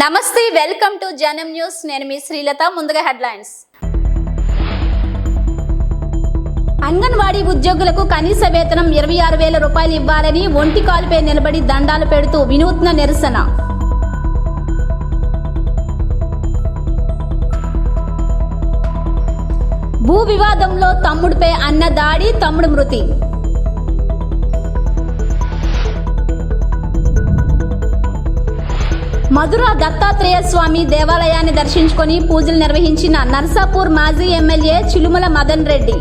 నమస్తే welcome to జనం news. నేను మీ శ్రీలత ముందుగా హెడ్లైన్స్. అంగన్వాడీ ఉద్యోగులకు కనీస వేతనం ఇరవై ఆరు వేల రూపాయలు ఇవ్వాలని ఒంటి కాలుపై నిలబడి దండాలు పెడుతూ వినూత్న నిరసన. భూ వివాదంలో తమ్ముడిపై అన్న దాడి తమ్ముడు మృతి. మధుర దత్తాత్రేయ స్వామి దేవాలయాన్ని దర్శించుకొని పూజలు నిర్వహించిన నర్సాపూర్ మాజీ ఎమ్మెల్యే చిలుమల మదన్ రెడ్డి.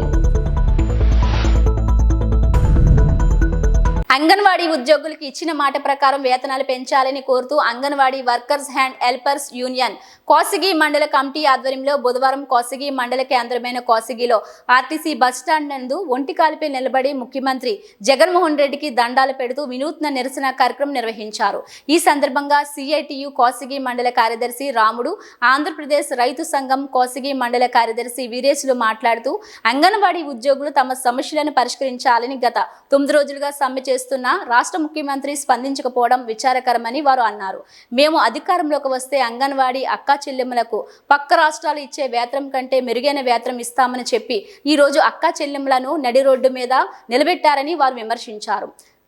అంగన్వాడీ ఉద్యోగులకు ఇచ్చిన మాట ప్రకారం వేతనాలు పెంచాలని కోరుతూ Anganwadi workers and helpers union Kosigi మండల కమిటీ ఆధ్వర్యంలో బుధవారం కోసిగి మండల కేంద్రమైన కోసిగిలో ఆర్టీసీ బస్టాండ్ నందు ఒంటికాలిపై నిలబడి ముఖ్యమంత్రి జగన్మోహన్ రెడ్డికి దండాలు పెడుతూ వినూత్న నిరసన కార్యక్రమం నిర్వహించారు. ఈ సందర్భంగా సిఐటియు కోసిగి మండల కార్యదర్శి రాముడు ఆంధ్రప్రదేశ్ రైతు సంఘం కోసిగి మండల కార్యదర్శి వీరేశులు మాట్లాడుతూ అంగన్వాడీ ఉద్యోగులు తమ సమస్యలను పరిష్కరించాలని గత తొమ్మిది రోజులుగా సమ్మె చేస్తున్నా రాష్ట్ర ముఖ్యమంత్రి స్పందించకపోవడం విచారకరమని వారు అన్నారు. మేము అధికారంలోకి వస్తే అంగన్వాడీ అక్కా చెల్లెమ్మలకు పక్క రాష్ట్రాలు ఇచ్చే వేతనం కంటే మెరుగైన వేతనం ఇస్తామని చెప్పి ఈ రోజు అక్కా చెల్లెమ్మలను నడి రోడ్డు మీద నిలబెట్టారని వారు విమర్శించారు.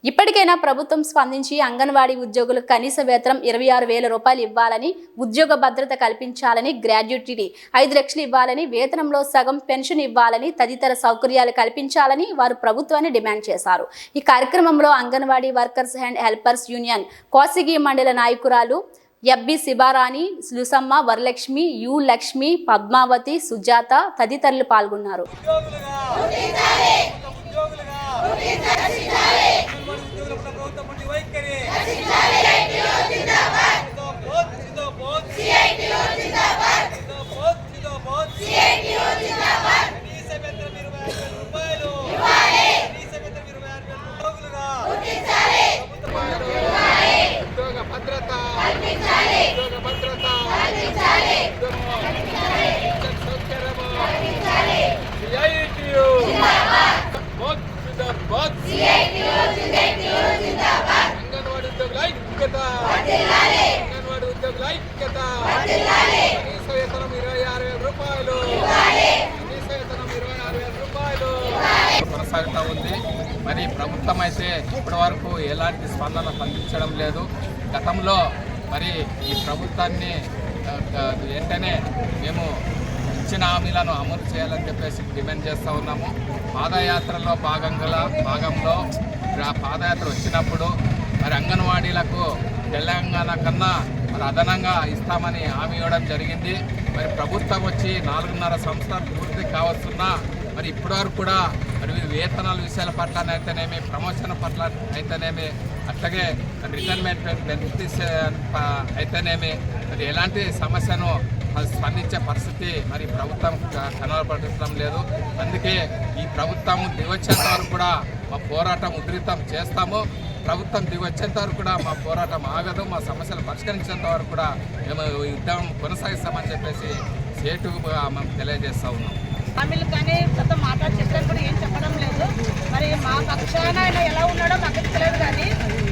ఇప్పటికైనా ప్రభుత్వం స్పందించి అంగన్వాడీ ఉద్యోగులకు కనీస వేతనం ఇరవై ఆరు వేల రూపాయలు ఇవ్వాలని ఉద్యోగ భద్రత కల్పించాలని గ్రాడ్యుటీ ఐదు లక్షలు ఇవ్వాలని వేతనంలో సగం పెన్షన్ ఇవ్వాలని తదితర సౌకర్యాలు కల్పించాలని వారు ప్రభుత్వాన్ని డిమాండ్ చేశారు. ఈ కార్యక్రమంలో Anganwadi workers and helpers union Kosigi మండల నాయకురాలు ఎబ్బి శిబారాణి లుసమ్మ వరలక్ష్మి యు లక్ష్మి పద్మావతి సుజాత తదితరులు పాల్గొన్నారు. ఉద్యోగులుగా ఉద్యోగులుగా ప్రభుత్వం వైఖరి జిందాబాద్. జిందాబాద్, జిందాబాద్. కనీస వేతనం ఇరవై ఆరు వేల రూపాయలు. కనీస వేతనం ఇరవై ఆరు వేల ఉద్యోగులుగా. ప్రభుత్వ ఉద్యోగ భద్రత ఉద్యోగ భద్రత ఉద్యోగ సౌకర్యము CITU. జిందాబాద్, జిందాబాద్. అంగన్వాడీ ఉద్యోగుల ఐక్యత అంగన్వాడీ ఉద్యోగుల ఐక్యత కనీస వేతనం ఇరవై ఆరు వేల రూపాయలు కనీస వేతనం ఇరవై ఆరు వేల రూపాయలు కొనసాగుతూ ఉంది మరి ప్రభుత్వం అయితే ఇప్పటివరకు ఎలాంటి స్పందన స్పందించడం లేదు. గతంలో మరి ఈ ప్రభుత్వాన్ని వెంటనే మేము ఇచ్చిన హామీలను అమలు చేయాలని చెప్పేసి డిమాండ్ చేస్తూ ఉన్నాము. పాదయాత్రలో భాగంగా భాగంలో పాదయాత్ర వచ్చినప్పుడు మరి అంగన్వాడీలకు తెలంగాణ కన్నా మరి అదనంగా ఇస్తామని హామీ ఇవ్వడం జరిగింది. మరి ప్రభుత్వం వచ్చి నాలుగున్నర సంవత్సరాలు పూర్తి కావస్తున్నా మరి ఇప్పటివరకు కూడా మరి వేతనాల విషయాల పట్ల అయితేనేమి ప్రమోషన్ పట్ల అయితేనేమి అట్లాగే రిటైర్మెంట్ బెనిఫిట్స్ అయితేనేమి మరి ఎలాంటి సమస్యను అది స్పందించే పరిస్థితి మరి ప్రభుత్వం కనబడటం లేదు. అందుకే ఈ ప్రభుత్వం దిగొచ్చేంత వరకు కూడా మా పోరాటం ఉధృతం చేస్తాము. ప్రభుత్వం దిగొచ్చేంత వరకు కూడా మా పోరాటం ఆగదు. మా సమస్యలు పరిష్కరించేంత వరకు కూడా మేము యుద్ధం ఉద్యమం కొనసాగిస్తామని చెప్పేసి సేటుగా మేము తెలియజేస్తా ఉన్నాం. హామీలు కానీ కొత్త మాట్లాడి కూడా ఏం చెప్పడం లేదు. మరి మా పక్షాన ఆయన ఎలా ఉన్నాడో మాకు తెలియదు కానీ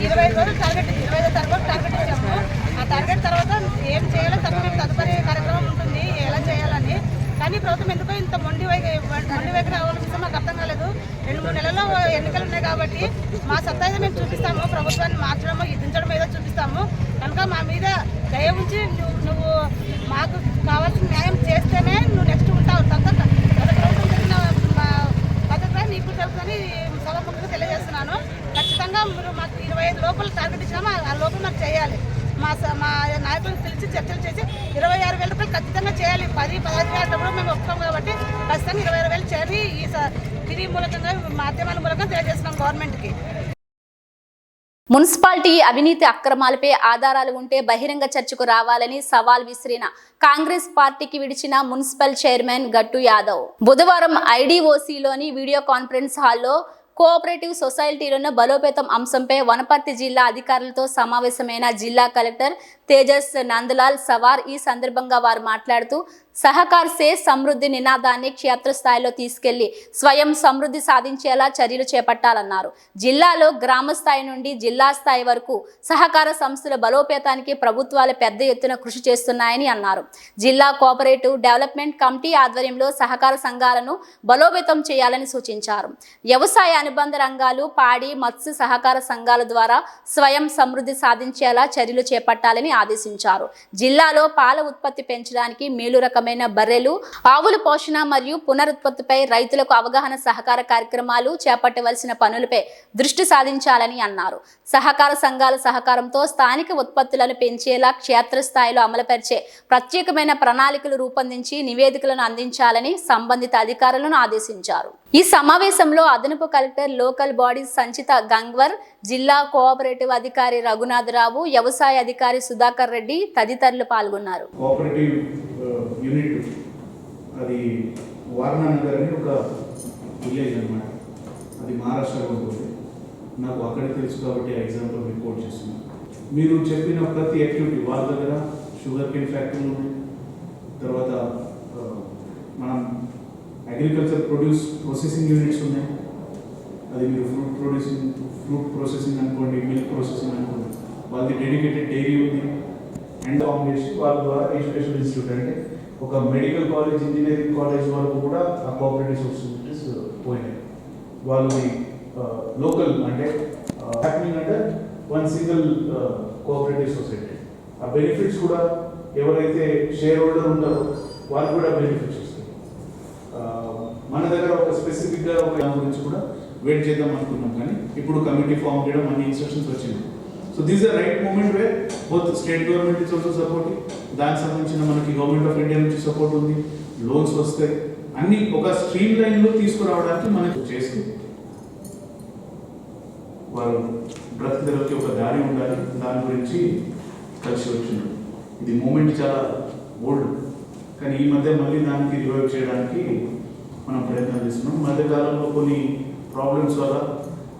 ఇరవై ఐదు రోజులు టార్గెట్ ఇరవై ఐదు టార్గెట్ టార్గెట్ ఇచ్చాము. ఆ టార్గెట్ తర్వాత ఏం చేయాలో తదుపరి తదుపరి కార్యక్రమం ఉంటుంది ఎలా చేయాలని. కానీ ప్రభుత్వం ఎందుకో ఇంత మొండి మొండి వైఖరి అవలంబిస్తే మాకు అర్థం కాలేదు. రెండు మూడు నెలల్లో ఎన్నికలు ఉన్నాయి కాబట్టి మా సత్తా అయితే మేము చూపిస్తాము ప్రభుత్వాన్ని మార్చడము దించడం ఏదో చూపిస్తాము. కనుక మా మీద దయ ఉంచి నువ్వు నువ్వు మాకు కావాల్సిన న్యాయం చేస్తేనే నువ్వు నెక్స్ట్ ఉంటావు తప్ప గత ప్రభుత్వం జరిగిన మా పద్ధతిగా నీకు తెలుసని సభముఖంగా తెలియజేస్తున్నాను ఖచ్చితంగా మీరు మాకు ఇరవై ఐదు లోపల టార్గెట్ ఆ- లోపల మాకు చేయాలి. మా స- మా నాయకులను పిలిచి చర్చలు చేసి ఇరవై ఆరు వేల రూపాయలు ఖచ్చితంగా చేయాలి. పది పదహైదు వేల కూడా మేము ఒప్పుకోం కాబట్టి ఖచ్చితంగా ఇరవై ఆరు వేలు చేయాలి ఈ స- మూలకంగా మాధ్యమాల మూలకంగా తెలియజేస్తున్నాం గవర్నమెంట్కి. మున్సిపాలిటీ అవినీతి అక్రమాలపై ఆధారాలు ఉంటే బహిరంగ చర్చకు రావాలని సవాల్ విసిరిన కాంగ్రెస్ పార్టీకి విడిచిన మున్సిపల్ చైర్మన్ గట్టు యాదవ్. బుధవారం ఐడీఓసీలోని వీడియో కాన్ఫరెన్స్ హాల్లో కోఆపరేటివ్ సొసైటీలను బలోపేతం అంశంపై వనపర్తి జిల్లా అధికారులతో సమావేశమైన జిల్లా కలెక్టర్ తేజస్ నందలాల్ సవార్ ఈ సందర్భంగా వారు మాట్లాడుతూ సహకార్ సే సమృద్ధి నినాదాన్ని క్షేత్రస్థాయిలో తీసుకెళ్ళి స్వయం సమృద్ధి సాధించేలా చర్యలు చేపట్టాలన్నారు. జిల్లాలో గ్రామ స్థాయి నుండి జిల్లా స్థాయి వరకు సహకార సంస్థల బలోపేతానికి ప్రభుత్వాలు పెద్ద ఎత్తున కృషి చేస్తున్నాయని అన్నారు. జిల్లా కోఆపరేటివ్ డెవలప్మెంట్ కమిటీ ఆధ్వర్యంలో సహకార సంఘాలను బలోపేతం చేయాలని సూచించారు. వ్యవసాయ అనుబంధ రంగాలు పాడి మత్స్య సహకార సంఘాల ద్వారా స్వయం సమృద్ధి సాధించేలా చర్యలు చేపట్టాలని ఆదేశించారు. జిల్లాలో పాల ఉత్పత్తి పెంచడానికి మేలు రకం రకమైన బర్రెలు ఆవుల పోషణ మరియు పునరుత్పత్తిపై రైతులకు అవగాహన సహకార కార్యక్రమాలు చేపట్టవలసిన పనులపై దృష్టి సాధించాలని అన్నారు. సహకార సంఘాల సహకారంతో స్థానిక ఉత్పత్తులను పెంచేలా క్షేత్రస్థాయిలో అమలుపరిచే ప్రత్యేకమైన ప్రణాళికలు రూపొందించి నివేదికలను అందించాలని సంబంధిత అధికారులను ఆదేశించారు. ఈ సమావేశంలో అదనపు కలెక్టర్ లోకల్ బాడీస్ సంచిత గంగ్వర్ జిల్లా కోఆపరేటివ్ అధికారి రఘునాథరావు వ్యవసాయ అధికారి సుధాకర్ రెడ్డి తదితరులు పాల్గొన్నారు. కోఆపరేటివ్ యూనిట్ అది వారణానగర్ అని ఒక విలేజ్ అనమాట అది మహారాష్ట్రలో ఉంటుంది. నాకు అక్కడే తెలుసు కాబట్టి ఆ ఎగ్జాంపుల్ మీకు కోట్ చేస్తున్నాను మీరు చెప్పిన ప్రతి యాక్టివిటీ వాళ్ళ దగ్గర షుగర్ కేన్ ఫ్యాక్టరీలు ఉన్నాయి తర్వాత మనం అగ్రికల్చర్ ప్రొడ్యూస్ ప్రాసెసింగ్ యూనిట్స్ ఉన్నాయి. అది మీరు ఫ్రూట్ ప్రొడ్యూసింగ్ ఫ్రూట్ ప్రాసెసింగ్ అనుకోండి మిల్క్ ప్రాసెసింగ్ అనుకోండి వాళ్ళది డెడికేటెడ్ డైరీ ఉంది. అండ్ ఫామ్ వాళ్ళ ద్వారా ఎడ్యుకేషన్ ఇన్స్టిట్యూట్ అంటే ఒక మెడికల్ కాలేజ్ ఇంజనీరింగ్ కాలేజ్ వరకు కూడా ఆ కోఆపరేటివ్ సొసైటీస్ uh, పోయినాయి. వాళ్ళది లోకల్ uh, అంటే uh, హ్యాపీనింగ్ అంటే వన్ సింగిల్ కోఆపరేటివ్ సొసైటీ ఆ బెనిఫిట్స్ కూడా ఎవరైతే షేర్ హోల్డర్ ఉంటారో వారికి కూడా బెనిఫిట్స్ వస్తాయి మన దగ్గర ఒక స్పెసిఫిక్గా ఒక దాని గురించి కూడా వెయిట్ చేద్దాం అనుకున్నాం కానీ ఇప్పుడు కమిటీ ఫామ్ చేయడం అన్ని ఇన్స్ట్రక్షన్స్ వచ్చింది so these are right movement we both state government is also supporting దానికి సంబంధించిన మనకి గవర్నమెంట్ ఆఫ్ ఇండియా నుంచి సపోర్ట్ ఉంది లోన్స్ వస్తాయి అన్ని ఒక స్ట్రీమ్ లైన్లో తీసుకురావడానికి మనకు చేసి వారు బ్రతికి ఒక దారి ఉండాలి దాని గురించి కలిసి వచ్చింది. ఇది మూమెంట్ చాలా ఓల్డ్ కానీ ఈ మధ్య మళ్ళీ దానికి రివైవ్ చేయడానికి మనం ప్రయత్నం చేస్తున్నాం. మధ్యకాలంలో కొన్ని ప్రాబ్లమ్స్ వల్ల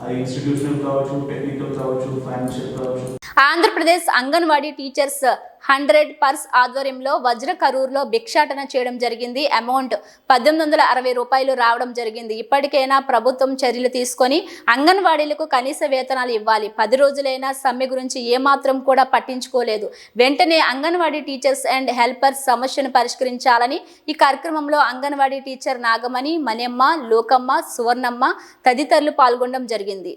అది ఇన్స్టిట్యూషనల్ కావచ్చు టెక్నికల్ కావచ్చు ఫైనాన్షియల్ కావచ్చు. ఆంధ్రప్రదేశ్ అంగన్వాడీ టీచర్స్ హండ్రెడ్ పర్స్ ఆధ్వర్యంలో వజ్ర కరూర్లో భిక్షాటన చేయడం జరిగింది. అమౌంట్ పద్దెనిమిది వందల అరవై రూపాయలు రావడం జరిగింది. ఇప్పటికైనా ప్రభుత్వం చర్యలు తీసుకొని అంగన్వాడీలకు కనీస వేతనాలు ఇవ్వాలి. పది రోజులైనా సమ్మె గురించి ఏమాత్రం కూడా పట్టించుకోలేదు. వెంటనే అంగన్వాడీ టీచర్స్ అండ్ హెల్పర్స్ సమస్యను పరిష్కరించాలని ఈ కార్యక్రమంలో అంగన్వాడీ టీచర్ నాగమణి మణెమ్మ లోకమ్మ సువర్ణమ్మ తదితరులు పాల్గొనడం జరిగింది.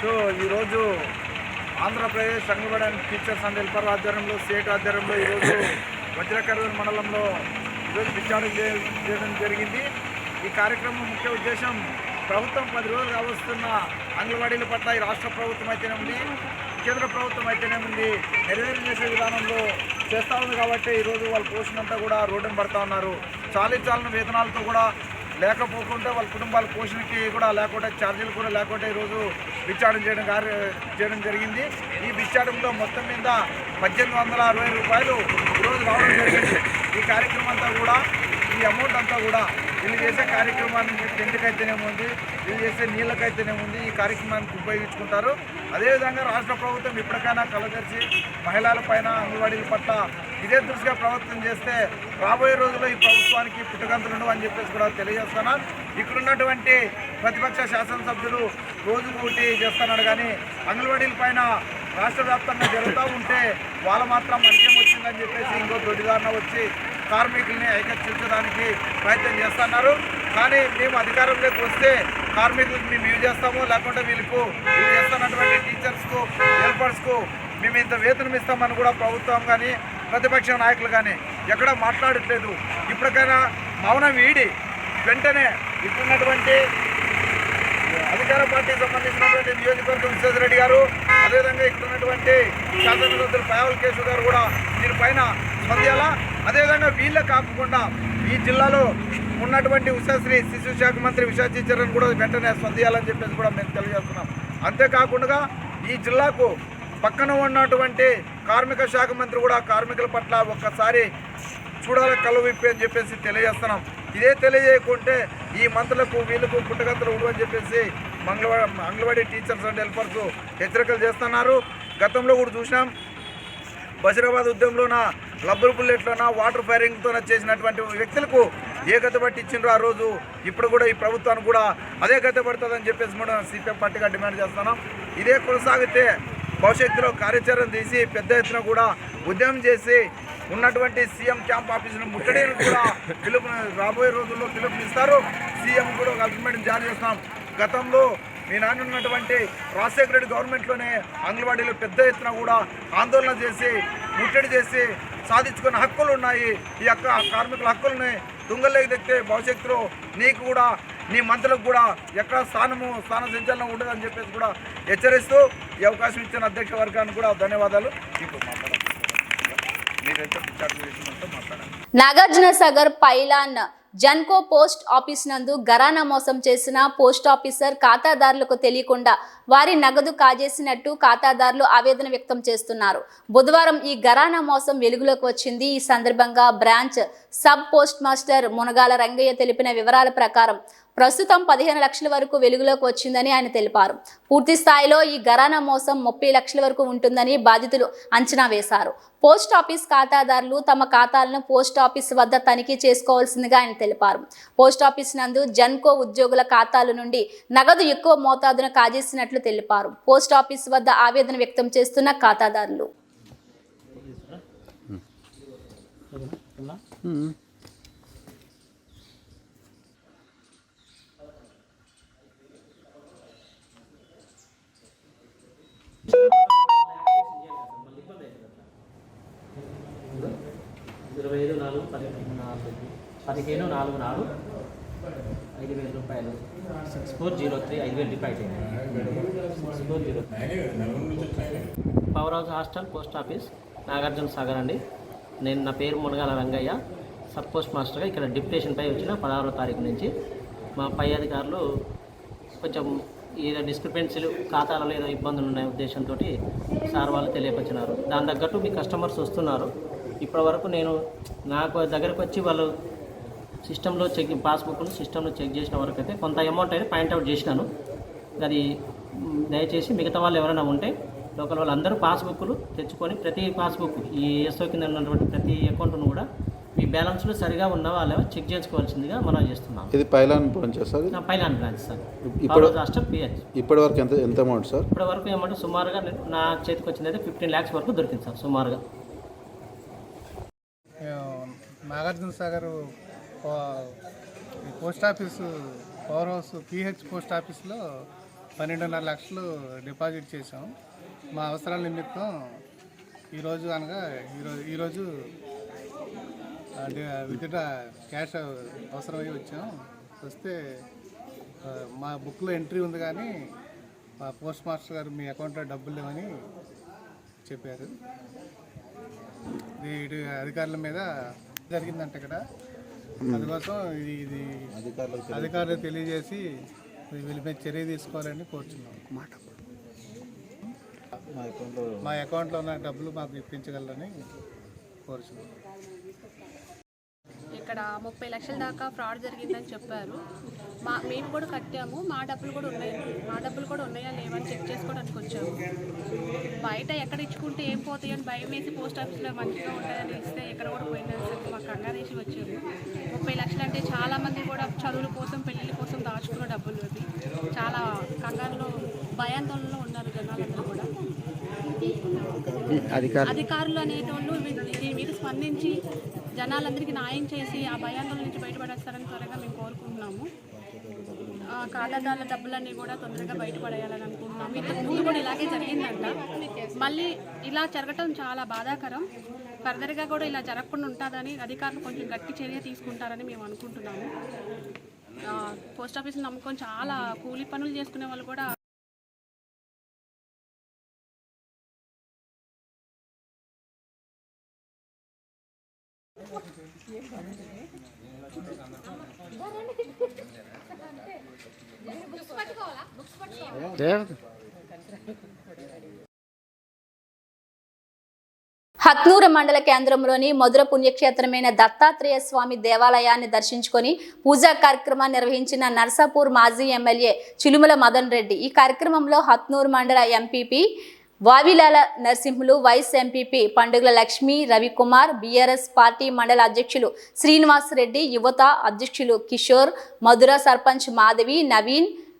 సో ఈరోజు Andhra Pradesh anganwadi and teachers and helper ఆధ్వర్యంలో స్టేట్ ఆధ్వర్యంలో ఈరోజు వజ్రకర్వూరు మండలంలో ఈరోజు విచారణ చేయడం జరిగింది. ఈ కార్యక్రమం ముఖ్య ఉద్దేశం ప్రభుత్వం పది రోజులు కావస్తున్న అంగన్వాడీల పట్ల ఈ రాష్ట్ర ప్రభుత్వం అయితేనే ఉంది కేంద్ర ప్రభుత్వం అయితేనే ఉంది నెరవేరు చేసే విధానంలో చేస్తూ ఉంది కాబట్టి ఈరోజు వాళ్ళ పోషణ అంతా కూడా రోడ్డున పడతా ఉన్నారు. చాలీ చాలని వేతనాలతో కూడా లేకపోకుండా వాళ్ళ కుటుంబాల పోషణకి కూడా లేకుండా ఛార్జీలు కూడా లేకుండా ఈరోజు విచారణ చేయడం చేయడం జరిగింది. ఈ విచారణలో మొత్తం మీద పద్దెనిమిది వందల అరవై రూపాయలు ఈరోజు రావడం జరిగింది. ఈ కార్యక్రమం అంతా కూడా ఈ అమౌంట్ అంతా కూడా వీళ్ళు చేసే కార్యక్రమానికి టెంట్కైతేనేమో ఉంది వీళ్ళు చేసే నీళ్ళకైతేనేముంది ఈ కార్యక్రమానికి ఉపయోగించుకుంటారు. అదేవిధంగా రాష్ట్ర ప్రభుత్వం ఇప్పటికైనా కలగరిచి మహిళల పైన అంగన్వాడీల పట్ల ఇదే దృష్టిగా ప్రవర్తన చేస్తే రాబోయే రోజుల్లో ఈ ప్రభుత్వానికి పుట్టుకంతులు అని చెప్పేసి కూడా తెలియజేస్తున్నా ఇక్కడున్నటువంటి ప్రతిపక్ష శాసనసభ్యులు రోజు ఒకటి చేస్తున్నాడు కానీ అంగన్వాడీల పైన రాష్ట్ర వ్యాప్తంగా జరుగుతూ ఉంటే వాళ్ళ మాత్రం మంచి వచ్చిందని చెప్పేసి ఇంకో దొడ్డిదారణ వచ్చి కార్మికుల్ని ఐక్యతించడానికి ప్రయత్నం చేస్తున్నారు. కానీ మేము అధికారంలోకి వస్తే కార్మికులకు మేము ఇవి చేస్తాము లేకుంటే వీళ్ళకు వీళ్ళు చేస్తున్నటువంటి టీచర్స్కు హెల్పర్స్కు మేము ఇంత వేతనం ఇస్తామని కూడా ప్రభుత్వం కానీ ప్రతిపక్ష నాయకులు కానీ ఎక్కడ మాట్లాడట్లేదు. ఇప్పటికైనా మౌనం వీడి వెంటనే ఇప్పుడున్నటువంటి అధికార పార్టీకి సంబంధించినటువంటి నియోజకవర్గం విశ్వేశ్వరరెడ్డి గారు అదేవిధంగా ఇక్కడ ఉన్నటువంటి శాసనసభ్యులు పయావల్ కేశవ్ గారు కూడా దీనిపైన స్పందించాలా అదేవిధంగా వీళ్ళే కాకుండా ఈ జిల్లాలో ఉన్నటువంటి ఉషాశ్రీ శిశు శాఖ మంత్రి విశాఖ కూడా వెంటనే స్పందించాలని చెప్పేసి కూడా మేము తెలియజేస్తున్నాం. అంతేకాకుండా ఈ జిల్లాకు పక్కన ఉన్నటువంటి కార్మిక శాఖ మంత్రి కూడా కార్మికుల పట్ల ఒక్కసారి చూడాలి కళ్ళు విప్పి అని చెప్పేసి తెలియజేస్తున్నాం. ఇదే తెలియజేయకుంటే ఈ మంత్రులకు వీళ్ళకు పుట్టగంతలు ఉడు అని చెప్పేసి Mangalavada Anganwadi teachers and helpers హెచ్చరికలు చేస్తున్నారు. గతంలో కూడా చూసినాం. బషీరాబాద్ ఉద్యమంలోన రబ్బర్ బుల్లెట్లోన వాటర్ ఫైరింగ్తో చేసినటువంటి వ్యక్తులకు ఏ గత పట్టి ఆ రోజు ఇప్పుడు కూడా ఈ ప్రభుత్వానికి కూడా అదే గత పడుతుందని చెప్పేసి మనం సిపిఎం పార్టీగా డిమాండ్ చేస్తున్నాం. ఇదే కొనసాగితే భవిష్యత్తులో కార్యాచరణ తీసి పెద్ద ఎత్తున కూడా ఉద్యమం చేసి ఉన్నటువంటి సీఎం క్యాంప్ ఆఫీసును ముట్టడిని కూడా పిలుపు రాబోయే రోజుల్లో పిలుపునిస్తారు. సీఎం కూడా ఒక అగ్రిమెంట్ జారీ చేస్తాం గతంలో మీ నాన్న ఉన్నటువంటి రాజశేఖర రెడ్డి గవర్నమెంట్లోనే అంగన్వాడీలో పెద్ద ఎత్తున కూడా ఆందోళన చేసి ముట్టడి చేసి సాధించుకున్న హక్కులు ఉన్నాయి. ఈ యొక్క కార్మికుల హక్కులని దొంగలేకి తెస్తే భవిష్యత్తులో నీకు కూడా నీ మంత్రులకు కూడా ఎక్కడ స్థానము స్థాన సంచలనం ఉండదని చెప్పేసి కూడా హెచ్చరిస్తూ ఈ అవకాశం ఇచ్చిన అధ్యక్ష వర్గానికి కూడా ధన్యవాదాలు. ఇప్పుడు Nagarjuna Sagar pylon Genco post office నందు గరానా మోసం చేసిన పోస్ట్ ఆఫీసర్ ఖాతాదారులకు తెలియకుండా వారి నగదు కాజేసినట్టు ఖాతాదారులు ఆవేదన వ్యక్తం చేస్తున్నారు. బుధవారం ఈ గరానా మోసం వెలుగులోకి వచ్చింది. ఈ సందర్భంగా branch sub post master Munagala Rangaiah తెలిపిన వివరాల ప్రకారం ప్రస్తుతం పదిహేను లక్షల వరకు వెలుగులోకి వచ్చిందని ఆయన తెలిపారు. పూర్తి స్థాయిలో ఈ గరానా మోసం ముప్పై లక్షల వరకు ఉంటుందని బాధితులు అంచనా వేశారు. పోస్ట్ ఆఫీస్ ఖాతాదారులు తమ ఖాతాలను పోస్ట్ ఆఫీస్ వద్ద తనిఖీ చేసుకోవాల్సిందిగా ఆయన తెలిపారు. పోస్ట్ ఆఫీస్ నందు జన్కో ఉద్యోగుల ఖాతాల నుండి నగదు ఎక్కువ మోతాదును కాజేసినట్లు తెలిపారు. పోస్ట్ ఆఫీస్ వద్ద ఆవేదన వ్యక్తం చేస్తున్న ఖాతాదారులు. ఇరవై ఐదు నాలుగు పదిహేను నాలుగు పదిహేను నాలుగు నాలుగు ఐదు వేల రూపాయలు సిక్స్ ఫోర్ జీరో త్రీ ఐదు వేలు deposit six four zero power house hostel post office Nagarjuna Sagar అండి. నేను నా పేరు మునగాల రంగయ్య. సబ్ పోస్ట్ మాస్టర్గా ఇక్కడ డిప్యుటేషన్ పై వచ్చిన పదహారో తారీఖు నుంచి. మా పై అధికారులు కొంచెం ఏదో డిస్క్రిపెన్సీలు ఖాతాలలో ఏదో ఇబ్బందులు ఉన్నాయి ఉద్దేశంతో సార్ వాళ్ళు తెలియపరిచినారు. దాని తగ్గట్టు మీ కస్టమర్స్ వస్తున్నారు. ఇప్పటి వరకు నేను నాకు దగ్గరకు వచ్చి వాళ్ళు సిస్టంలో చెక్ పాస్బుక్లు సిస్టంలో చెక్ చేసిన వరకు అయితే కొంత అమౌంట్ అయితే పాయింట్అవుట్ చేసినాను. అది దయచేసి మిగతా వాళ్ళు ఎవరైనా ఉంటే లోకల్ వాళ్ళందరూ పాస్బుక్లు తెచ్చుకొని ప్రతి పాస్బుక్ ఈ ఎస్ఓ కింద ఉన్నటువంటి ప్రతి అకౌంట్ను కూడా మీ బ్యాలెన్స్లు సరిగా ఉన్నవా లేవో చెక్ చేసుకోవాల్సిందిగా మనం చేస్తున్నాం. ఇది పైలాన్ బ్రాంచ్ సార్ నా పైలాన్ బ్రాంచ్ సార్. ఇప్పుడు హాస్టల్ పిహెచ్. ఇప్పటి వరకు ఎంత ఎంత అమౌంట్ సార్? ఇప్పటి వరకు ఏమంటే సుమారుగా నా చేతికి వచ్చింది అయితే ఫిఫ్టీన్ ల్యాక్స్ వరకు దొరికింది సార్ సుమారుగా. నాగార్జున సాగర్ ఈ post office power house PH post ఆఫీస్లో పన్నెండున్నర లక్షలు డిపాజిట్ చేసాం మా అవసరాల నిమిత్తం ఈరోజు అనగా ఈరోజు ఈరోజు అంటే విత్డ్రా క్యాష్ అవసరమై వచ్చాం. వస్తే మా బుక్లో ఎంట్రీ ఉంది కానీ మా పోస్ట్ మాస్టర్ గారు మీ అకౌంట్లో డబ్బులు లేవని చెప్పారు. ఇది అధికారుల మీద జరిగిందంట ఇక్కడ. అందుకోసం ఇది ఇది అధికారులకు తెలియజేసి వీళ్ళ మీద చర్య తీసుకోవాలని కోరుచున్నాం. మా అకౌంట్లో ఉన్న డబ్బులు మాకు ఇప్పించగలరని కోరుచున్నాం ఇక్కడ ముప్పై లక్షల దాకా ఫ్రాడ్ జరిగిందని చెప్పారు. మా మేము కూడా కట్టాము మా డబ్బులు కూడా ఉన్నాయి. మా డబ్బులు కూడా ఉన్నాయా లేవని చెక్ చేసుకోవడానికి వచ్చాము. బయట ఎక్కడ ఇచ్చుకుంటే ఏం పోతాయని భయం వేసి పోస్ట్ ఆఫీస్లో మంచిగా ఉంటాయని ఇస్తే ఎక్కడ కూడా పోయిందని చెప్పి మాకు కంగారేసి వచ్చాము. ముప్పై లక్షలు అంటే చాలామంది కూడా చదువుల కోసం పెళ్ళిళ్ళ కోసం దాచుకున్న డబ్బులు అవి. చాలా కంగారులో భయాందోళనలో ఉన్నారు జనాలందరూ కూడా. అధికారులు. అనేటోళ్ళు దీని మీద స్పందించి జనాలందరికీ న్యాయం చేసి ఆ భయాందోళన నుంచి బయటపడేస్తారని త్వరగా మేము కోరుకుంటున్నాము. ఆ ఖాతాదారుల డబ్బులన్నీ కూడా తొందరగా బయటపడేయాలని అనుకుంటున్నాము. ఇంతకు ముందు కూడా ఇలాగే జరిగిందంట. మళ్ళీ ఇలా జరగటం చాలా బాధాకరం. ఫర్దర్గా కూడా ఇలా జరగకుండా ఉంటుందని అధికారులు కొంచెం గట్టి చర్య తీసుకుంటారని మేము అనుకుంటున్నాము. పోస్ట్ ఆఫీస్ని నమ్ముకొని చాలా కూలి పనులు చేసుకునే వాళ్ళు కూడా హత్నూరు మండల కేంద్రంలోని మధుర పుణ్యక్షేత్రమైన దత్తాత్రేయ స్వామి దేవాలయాన్ని దర్శించుకొని పూజా కార్యక్రమాన్ని నిర్వహించిన నర్సాపూర్ మాజీ ఎమ్మెల్యే చిలుమల మదన్ రెడ్డి. ఈ కార్యక్రమంలో హత్నూరు మండల MPP Vavilala Narasimhulu vice MPP Pandugala Lakshmi Ravikumar BRS party మండల అధ్యక్షులు శ్రీనివాస్ రెడ్డి యువత అధ్యక్షులు కిషోర్ మధుర సర్పంచ్ మాధవి నవీన్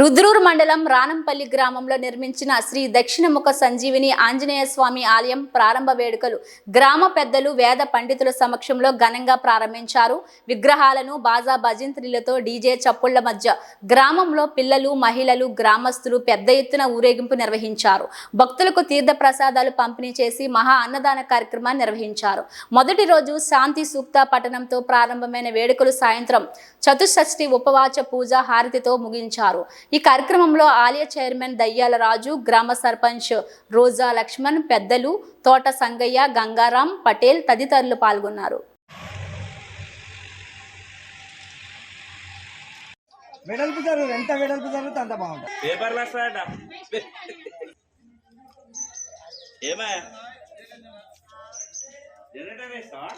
రుద్రూరు మండలం రానంపల్లి గ్రామంలో నిర్మించిన శ్రీ దక్షిణముఖ సంజీవిని ఆంజనేయ స్వామి ఆలయం ప్రారంభ వేడుకలు గ్రామ పెద్దలు వేద పండితుల సమక్షంలో ఘనంగా ప్రారంభించారు. విగ్రహాలను బాజా భజంత్రిలతో డీజే చప్పుళ్ళ మధ్య గ్రామంలో పిల్లలు మహిళలు గ్రామస్తులు పెద్ద ఎత్తున ఊరేగింపు నిర్వహించారు. భక్తులకు తీర్థ ప్రసాదాలు పంపిణీ చేసి మహా అన్నదాన కార్యక్రమాన్ని నిర్వహించారు. మొదటి రోజు శాంతి సూక్త పఠనంతో ప్రారంభమైన వేడుకలు సాయంత్రం చతుషష్ఠి ఉపవాచ పూజ హారతితో ముగించారు. ఈ కార్యక్రమంలో ఆలయ చైర్మన్ దయ్యాల రాజు గ్రామ సర్పంచ్ రోజా లక్ష్మణ్ పెద్దలు తోట సంగయ్య గంగారాం పటేల్ తదితరులు పాల్గొన్నారు. వెడల్పు జరుగుతుంది ఎంత వెడల్పు జరుగుతుంది అంత బాగుంటుంది. పేపర్లు వస్తాయట ఏమే? జనరేటర్ వేస్తావా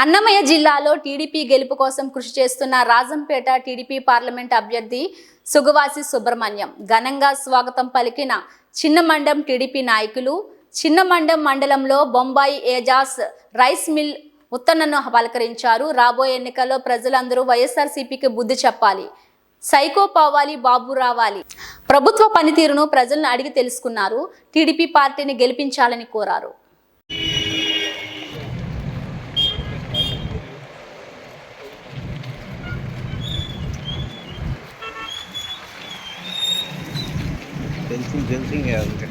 అన్నమయ్య జిల్లాలో టీడీపీ గెలుపు కోసం కృషి చేస్తున్న రాజంపేట టీడీపీ పార్లమెంట్ అభ్యర్థి సుగవాసి సుబ్రహ్మణ్యం. ఘనంగా స్వాగతం పలికిన చిన్నమండం టీడీపీ నాయకులు చిన్నమండం మండలంలో బొంబాయి ఏజాస్ రైస్ మిల్ ఉత్తన్నను పలకరించారు. రాబోయే ఎన్నికల్లో ప్రజలందరూ వైఎస్ఆర్సీపీకి బుద్ధి చెప్పాలి. సైకో పోవాలి బాబు రావాలి. ప్రభుత్వ పనితీరును ప్రజలను అడిగి తెలుసుకున్నారు. టీడీపీ పార్టీని గెలిపించాలని కోరారు. జెన్సింగ్ జెన్సింగ్ అంతే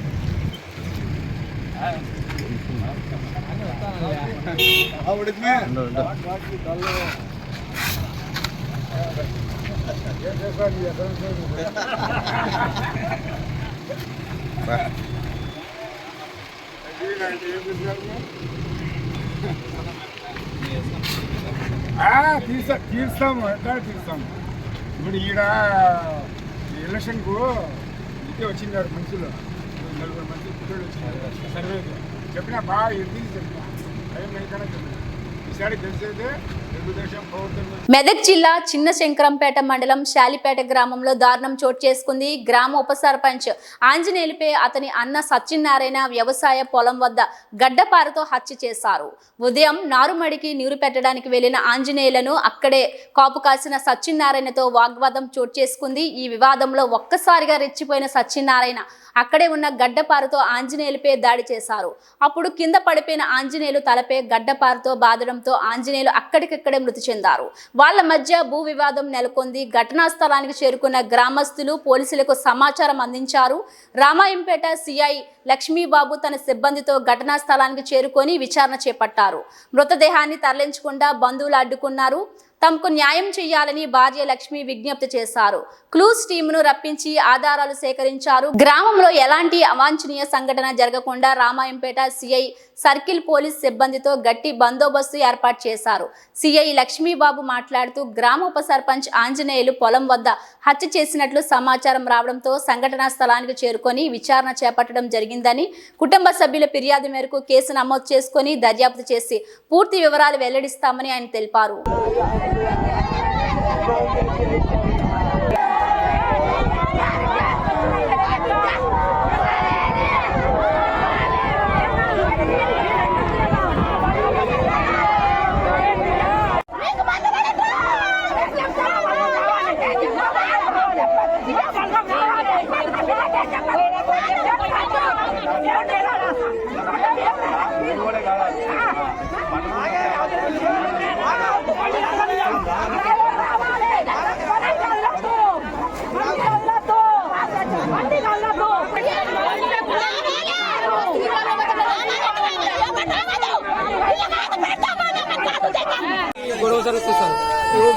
తీసా తీస్తాము ఎట్లా తీస్తాము ఇప్పుడు ఈడ ఎలక్షన్కు ఇదే వచ్చిందారు మనుషులు. నలుగురు మంది పిల్లలు వచ్చినారు సర్వే చెప్పినా బాగా ఇది చెప్పిన. భయం లేకుండా చెప్పిన. ఈసారి తెలిసేదే మెదక్ జిల్లా చిన్న శంకరంపేట మండలం శాలిపేట గ్రామంలో దారుణం చోటు చేసుకుంది గ్రామ ఉప సర్పంచ్ ఆంజనేయులపై అతని అన్న సత్యనారాయణ వ్యవసాయ పొలం వద్ద గడ్డపారతో హత్య చేశారు. ఉదయం నారుమడికి నీరు పెట్టడానికి వెళ్ళిన ఆంజనేయులను అక్కడే కాపు కాసిన సత్యనారాయణతో వాగ్వాదం చోటు చేసుకుంది. ఈ వివాదంలో ఒక్కసారిగా రెచ్చిపోయిన సత్యనారాయణ అక్కడే ఉన్న గడ్డపారతో ఆంజనేయులపై దాడి చేశారు. అప్పుడు కింద పడిపోయిన ఆంజనేయులు తలపై గడ్డపారతో బాదడంతో ఆంజనేయులు అక్కడికక్కడే మృతి చెందారు. వాళ్ళ మధ్య భూ వివాదం నెలకొంది. ఘటనా స్థలానికి చేరుకున్న గ్రామస్తులు పోలీసులకు సమాచారం అందించారు. రామాయంపేట సిఐ లక్ష్మీబాబు తన సిబ్బందితో ఘటనా స్థలానికి చేరుకొని విచారణ చేపట్టారు. మృతదేహాన్ని తరలించకుండా బంధువులు అడ్డుకున్నారు. తమకు న్యాయం చేయాలని భార్య లక్ష్మి విజ్ఞప్తి చేశారు. క్లూస్ టీమును రప్పించి ఆధారాలు సేకరించారు. గ్రామంలో ఎలాంటి అవాంఛనీయ సంఘటన జరగకుండా రామాయంపేట సిఐ సర్కిల్ పోలీస్ సిబ్బందితో గట్టి బందోబస్తు ఏర్పాటు చేశారు. సిఐ లక్ష్మీబాబు మాట్లాడుతూ గ్రామ ఉప సర్పంచ్ ఆంజనేయులు పొలం వద్ద హత్య చేసినట్లు సమాచారం రావడంతో సంఘటనా స్థలానికి చేరుకొని విచారణ చేపట్టడం జరిగిందని కుటుంబ సభ్యుల ఫిర్యాదు మేరకు కేసు నమోదు చేసుకొని దర్యాప్తు చేసి పూర్తి వివరాలు వెల్లడిస్తామని ఆయన తెలిపారు.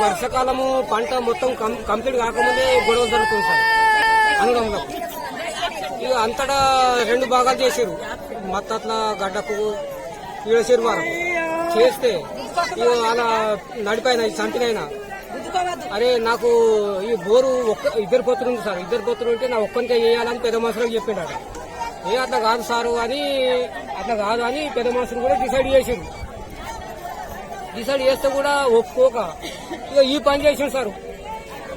వర్షాకాలము పంట మొత్తం కంప్లీట్ కాకముందే గొడవ జరుగుతుంది సార్. అంగంలో ఇక అంతటా రెండు భాగాలు చేసారు మత్తట్ల గడ్డకు ఈడ వారం చేస్తే ఇక అలా నడిపోయిన చంపినైనా అరే నాకు ఈ బోరు ఒక్క ఇద్దరు పొత్తులు ఉంది సార్. ఇద్దరు పొత్తులు ఉంటే నా ఒక్కరికే చేయాలని పెద్ద మనుషులకు చెప్పిండట ఏ అట్లా కాదు సారు అని అట్లా కాదు అని పెద్ద మనుషులు కూడా డిసైడ్ చేసారు డిసైడ్ చేస్తే కూడా ఒప్పుకోక. ఇక ఈ పని చేసాడు సార్.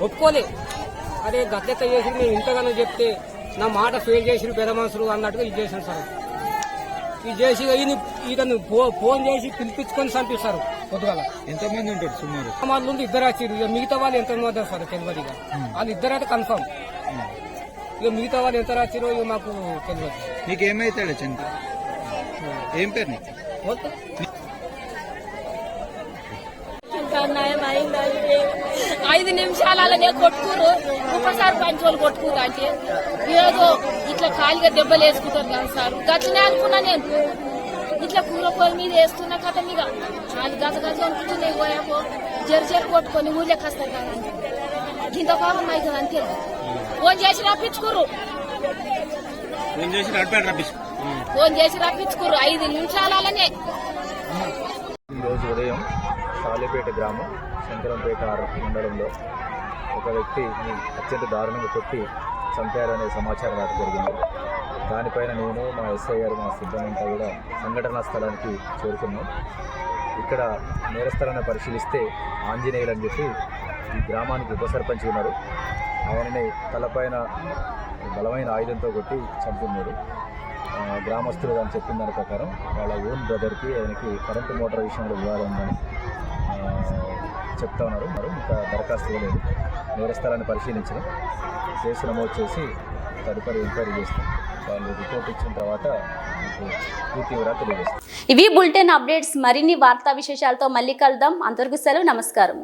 ఒప్పుకోలే. అరే గట్లెక్క చేసి నేను ఇంతగానో చెప్తే నా మాట ఫెయిల్ చేసిన పెద్ద మనుషులు అన్నట్టుగా ఇది చేశాను సార్. ఇది చేసి ఈయన ఫోన్ చేసి పిలిపించుకొని చంపిస్తారు పొద్దుగాల. ఎంతమంది ఉంటారు సుమారు? ఇద్దరు వచ్చారు ఇక మిగతా వాళ్ళు ఎంత మంది వస్తారు తెలియదు ఇక వాళ్ళు ఇద్దరు అయితే కన్ఫర్మ్ ఇక మిగతా వాళ్ళు ఎంత రాచారో ఇక మాకు తెలియదు నీకు ఏమైతాడు చంద్ర ఏం పేరు నీకు ఓకే ఇంకా న్యాయం అయిందా ఐదు నిమిషాలనే కొట్టుకురు ఒకసారి పంచోళ్ళు కొట్టుకురు అంటే. ఏదో ఇట్లా ఖాళీగా దెబ్బలు వేసుకుంటారు కదా సార్. గచ్చనే అనుకున్నా నేను. ఇట్లా కూర పొయ్యి మీద వేస్తున్న కథ మీద. వాళ్ళు గజ గజ అనుకుంటున్నాయి పోయాపో జరి జరి కొట్టుకొని ఊళ్ళకి వస్తారు కదా ఇంత పాపం అవుతుంది అంతే. ఫోన్ చేసి రప్పించుకురు ఫోన్ చేసి రప్పించుకురు ఐదు నిమిషాలనే. ఈరోజు ఉదయం సాలేపేట గ్రామం శంకరంపేట మండలంలో ఒక వ్యక్తిని అత్యంత దారుణంగా కొట్టి చంపారనే సమాచారం నాకు జరిగింది. దానిపైన నేను మా ఎస్ఐ గారు మా సిబ్బంది అంతా కూడా సంఘటనా స్థలానికి చేరుకున్నాం. ఇక్కడ నేరస్థలాన్ని పరిశీలిస్తే ఆంజనేయులు అని చెప్పి ఈ గ్రామానికి ఉప సర్పంచ్ ఉన్నారు. ఆయనని తలపైన బలమైన ఆయుధంతో కొట్టి చంపుతున్నారు గ్రామస్తులు అని చెప్పిన దాని ప్రకారం వాళ్ళ ఓన్ బ్రదర్కి ఆయనకి కరెంటు మోటార్ విషయంలో వివాదం ఉందని చెప్తా ఉన్నారు. మరి ఇంకా దరఖాస్తు ఇవ్వలేదు. నేరస్థలాన్ని పరిశీలించడం కేసు నమోదు చేసి తదుపరి ఎంక్వైరీ చేస్తాం వాళ్ళు రిపోర్ట్ ఇచ్చిన తర్వాత పూర్తి వివరాలు తెలియజేస్తాం ఇవి బులెటిన్ అప్డేట్స్. మరిన్ని వార్తా విశేషాలతో మళ్ళీ కలుద్దాం. అంతవరకు సెలవు. నమస్కారం.